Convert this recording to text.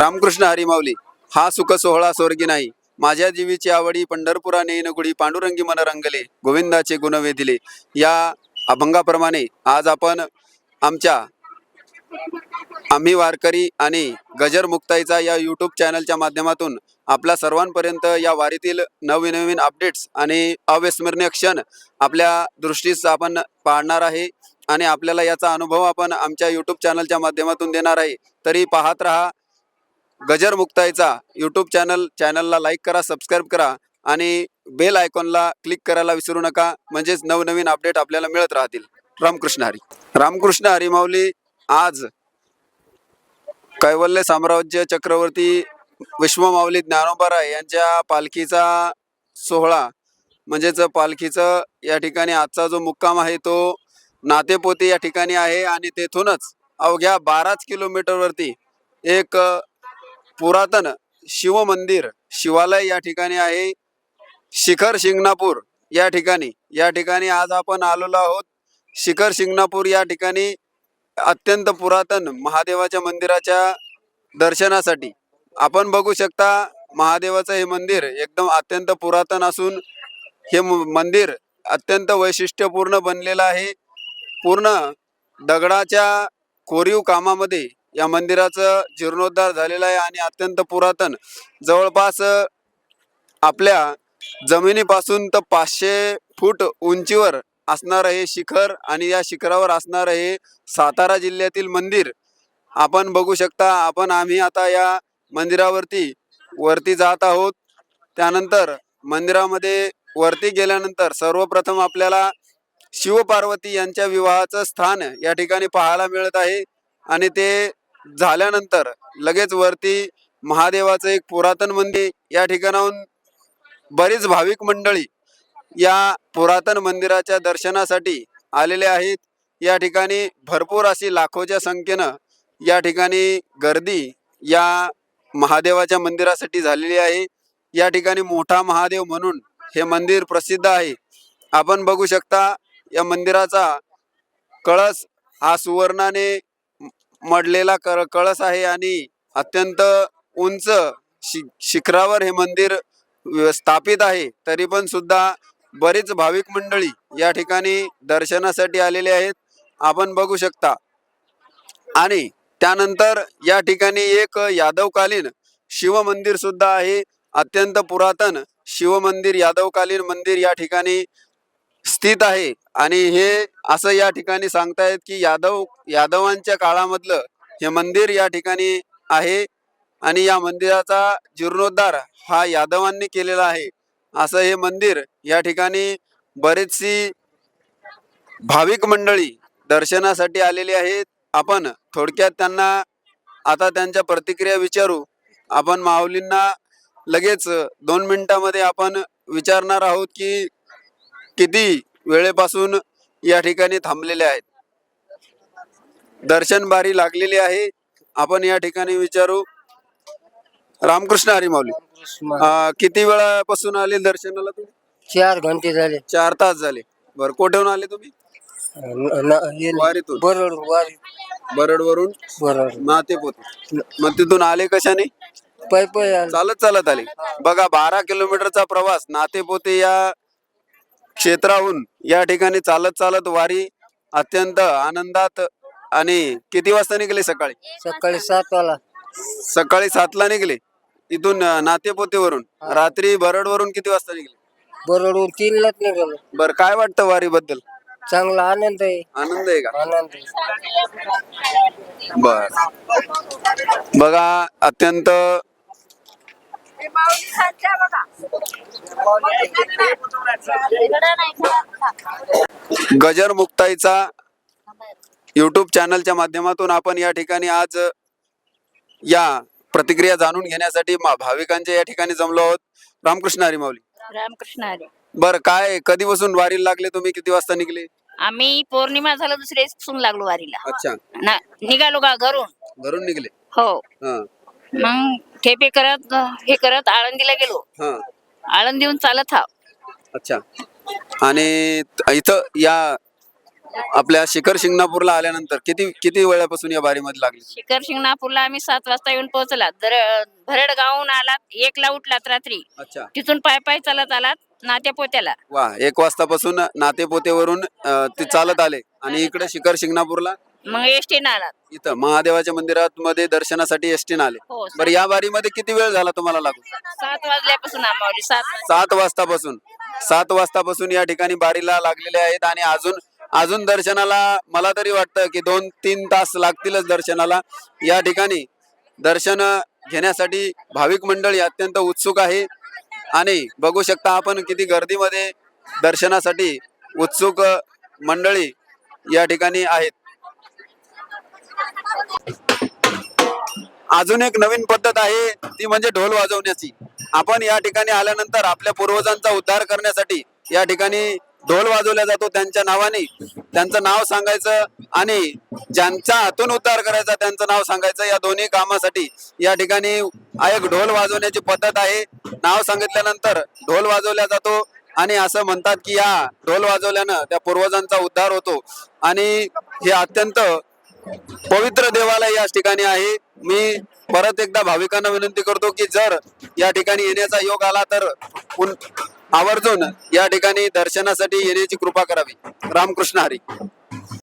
रामकृष्ण हरिमावली हा सुख सोहळा स्वर्गी नाही. माझ्या जीवीची आवडी पंढरपुरा नेनगुडी पांडुरंगी मन रंगले गोविंदाचे गुण वेधिले. या अभंगाप्रमाणे आज आपण आमच्या आम्ही वारकरी आणि गजर मुक्ताईचा या यूट्यूब चॅनलच्या माध्यमातून आपल्या सर्वांपर्यंत या वारीतील नवनवीन अपडेट्स आणि अविस्मरणीय क्षण आपल्या दृष्टीस आपण पाहणार आहे आणि आपल्याला याचा अनुभव आपण आमच्या यूट्यूब चॅनलच्या माध्यमातून देणार आहे. तरी पाहत रहा गजर मुक्ताईचा यूट्यूब चॅनल चॅनलला लाईक करा सबस्क्राईब करा आणि बेल आयकॉनला क्लिक करायला विसरू नका. म्हणजेच नवनवीन अपडेट आपल्याला मिळत राहतील. रामकृष्ण हरी. रामकृष्ण हरी माऊली आज कैवल्य साम्राज्य चक्रवर्ती विश्वमाऊली ज्ञानोबाराय यांच्या पालखीचा सोहळा म्हणजेच पालखीचं या ठिकाणी आजचा जो मुक्काम आहे तो नातेपोते या ठिकाणी आहे आणि तेथूनच अवघ्या बाराच किलोमीटरवरती एक पुरातन शिवमंदिर शिवालय या ठिकाणी आहे. शिखर शिंगणापूर या ठिकाणी. या ठिकाणी आज आपण आलेलो आहोत. शिखर शिंगणापूर या ठिकाणी अत्यंत पुरातन महादेवाच्या मंदिराच्या दर्शनासाठी. आपण बघू शकता महादेवाचं हे मंदिर एकदम अत्यंत पुरातन असून हे म- मंदिर अत्यंत वैशिष्ट्यपूर्ण बनलेलं आहे. पूर्ण दगडाच्या कोरीव कामामध्ये या मंदिराचं जीर्णोद्धार झालेला आहे आणि अत्यंत पुरातन. जवळपास आपल्या जमिनीपासून तर पाचशे फूट उंचीवर असणारं हे शिखर आणि या शिखरावर असणारं हे सातारा जिल्ह्यातील मंदिर. आपण बघू शकता आपण आम्ही आता या मंदिरावरती वरती जात आहोत. त्यानंतर मंदिरामध्ये वरती गेल्यानंतर सर्वप्रथम आपल्याला शिवपार्वती यांच्या विवाहाचं स्थान या ठिकाणी पाहायला मिळत आहे. आणि ते झाल्यानंतर लगेच वरती महादेवाचं एक पुरातन मंदिर या ठिकाणाहून बरीच भाविक मंडळी या पुरातन मंदिराच्या दर्शनासाठी आलेले आहेत. या ठिकाणी भरपूर अशी लाखोच्या संख्येनं या ठिकाणी गर्दी या महादेवाच्या मंदिरासाठी झालेली आहे. या ठिकाणी मोठा महादेव म्हणून हे मंदिर प्रसिद्ध आहे. आपण बघू शकता या मंदिराचा कळस हा सुवर्णाने मडलेला कर कळस आहे आणि अत्यंत उंच शि शिखरावर हे मंदिर स्थापित आहे. तरी पण सुद्धा बरीच भाविक मंडळी या ठिकाणी दर्शनासाठी आलेले आहेत. आपण बघू शकता. आणि त्यानंतर या ठिकाणी एक यादवकालीन शिवमंदिर सुद्धा आहे. अत्यंत पुरातन शिवमंदिर यादवकालीन मंदिर या ठिकाणी स्थित आहे. आणि हे असं या ठिकाणी सांगतायत की यादव यादवांच्या काळामधलं हे मंदिर या ठिकाणी आहे. आणि या मंदिराचा जीर्णोद्धार हा यादवांनी केलेला आहे. असं हे मंदिर या ठिकाणी बरीचशी भाविक मंडळी दर्शनासाठी आलेली आहेत. आपण थोडक्यात त्यांना आता त्यांच्या प्रतिक्रिया विचारू. आपण माऊलींना लगेच दोन मिनिटामध्ये आपण विचारणार आहोत की किती वेळेपासून या ठिकाणी थांबलेले आहेत? दर्शन बारी लागलेली आहे. आपण या ठिकाणी विचारू. रामकृष्ण हरी माऊली किती वेळापासून आले दर्शनाला तुम्ही? चार घंटे झाले. चार तास झाले. बरं कोठेहून आले तुम्ही? वारीतून. वारी. बरड. वरून नातेपोत. मग तिथून आले कशाने? पाय पाय. चालत चालत आले. बघा बारा किलोमीटरचा प्रवास नातेपोते या क्षेत्राहून या ठिकाणी चालत चालत वारी अत्यंत आनंदात आणि किती वाजता निघले सकाळी? सकाळी सात वाला सकाळी सातला निघले. इथून नातेपोतेवरून. रात्री बरडवरून किती वाजता निघले? बरोबर तीनलाच निघालो. बर काय वाटतं वारी बद्दल चांगला आनंद आहे. आनंद आहे का? आनंद आहे. बर. बघा अत्यंत गजर मुक्ताईचा युट्यूब चॅनलच्या माध्यमातून आपण या ठिकाणी आज या प्रतिक्रिया जाणून घेण्यासाठी मा- भाविकांच्या या ठिकाणी जमलो आहोत. रामकृष्ण हरी माऊली. रामकृष्ण हरी. बर काय कधीपासून वारीला लागले तुम्ही? किती वाजता निघले? आम्ही पौर्णिमा झालं दुसऱ्या दिवसून लागलो वारीला. अच्छा. ना निघालो का घरून. घरून निघले? हो. हा. मग ठेपे करत हे करत आळंदीला गेलो. हा. आळंदीहून चालत हा. अच्छा. आणि त- इथं या आपल्या शिखर शिंगणापूरला आल्यानंतर किती किती वेळापासून या बारीमध्ये लागली? शिखर शिंगणापूरला आम्ही सात वाजता येऊन पोहोचला. दर भरड गावून आलात एकला उठलात रात्री. अच्छा. तिथून पाय पाय चालत आलात नात्या पोत्याला वा एक वाजतापासून नातेपोतेवरून अं, ते चालत आले. आणि इकडे शिखर शिंगणापूरला मग एसटीनं आलात इथं महादेवाच्या मंदिरात मध्ये दर्शनासाठी एसटीन आले हो बरं या बारीमध्ये किती वेळ झाला तुम्हाला लागू? सात वाजल्यापासून आम्हाला सात सात वाजतापासून. सात वाजतापासून या ठिकाणी बारीला लागलेले आहेत आणि अजून अजून दर्शनाला मला तरी वाटतं की दोन तीन तास लागतीलच दर्शनाला. या ठिकाणी दर्शन घेण्यासाठी भाविक मंडळी अत्यंत उत्सुक आहे. आणि बघू शकता आपण किती गर्दीमध्ये दर्शनासाठी उत्सुक मंडळी या ठिकाणी आहेत. अजून एक नवीन पद्धत आहे ती म्हणजे ढोल वाजवण्याची. आपण या ठिकाणी आल्यानंतर आपल्या पूर्वजांचा उद्धार करण्यासाठी या ठिकाणी ढोल वाजवला जातो त्यांच्या नावाने. त्यांचं नाव सांगायचं आणि ज्यांच्या हातून उद्धार करायचा त्यांचं नाव सांगायचं. या दोन्ही कामासाठी या ठिकाणी एक ढोल वाजवण्याची पद्धत आहे. नाव सांगितल्यानंतर ढोल वाजवला जातो आणि असं म्हणतात की या ढोल वाजवल्यानं त्या पूर्वजांचा उद्धार होतो. आणि हे अत्यंत पवित्र देवालय या ठिकाणी आहे. मी परत एकदा भाविकांना विनंती करतो की जर या ठिकाणी येण्याचा योग आला तर आवर्जून या ठिकाणी दर्शनासाठी येण्याची कृपा करावी. रामकृष्ण हरी.